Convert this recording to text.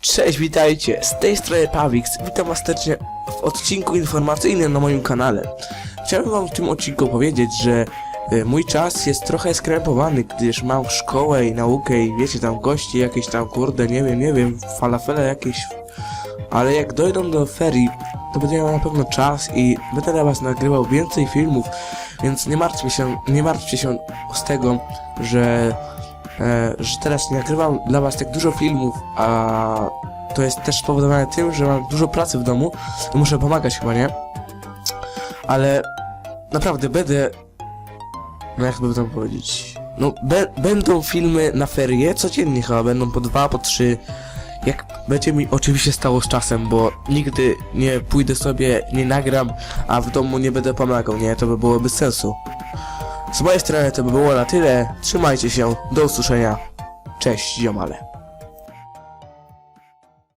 Cześć, witajcie, z tej strony Pawix, witam was serdecznie w odcinku informacyjnym na moim kanale. Chciałbym wam w tym odcinku powiedzieć, że e, mój czas jest trochę skrępowany, gdyż mam szkołę i naukę i wiecie tam gości jakieś tam kurde, nie wiem, nie wiem, falafele jakieś, ale jak dojdą do ferii, to będę miał na pewno czas i będę dla was nagrywał więcej filmów, więc nie martwcie się, nie martwcie się z tego, że że teraz nie nagrywam dla was tak dużo filmów, a to jest też spowodowane tym, że mam dużo pracy w domu i muszę pomagać chyba, nie? Ale naprawdę będę, no jakby to powiedzieć, no będą filmy na ferie, codziennie chyba będą po dwa, po trzy, jak będzie mi oczywiście stało z czasem, bo nigdy nie pójdę sobie, nie nagram, a w domu nie będę pomagał, nie? To by było bez sensu. Z mojej strony to by było na tyle. Trzymajcie się. Do usłyszenia. Cześć, ziomale.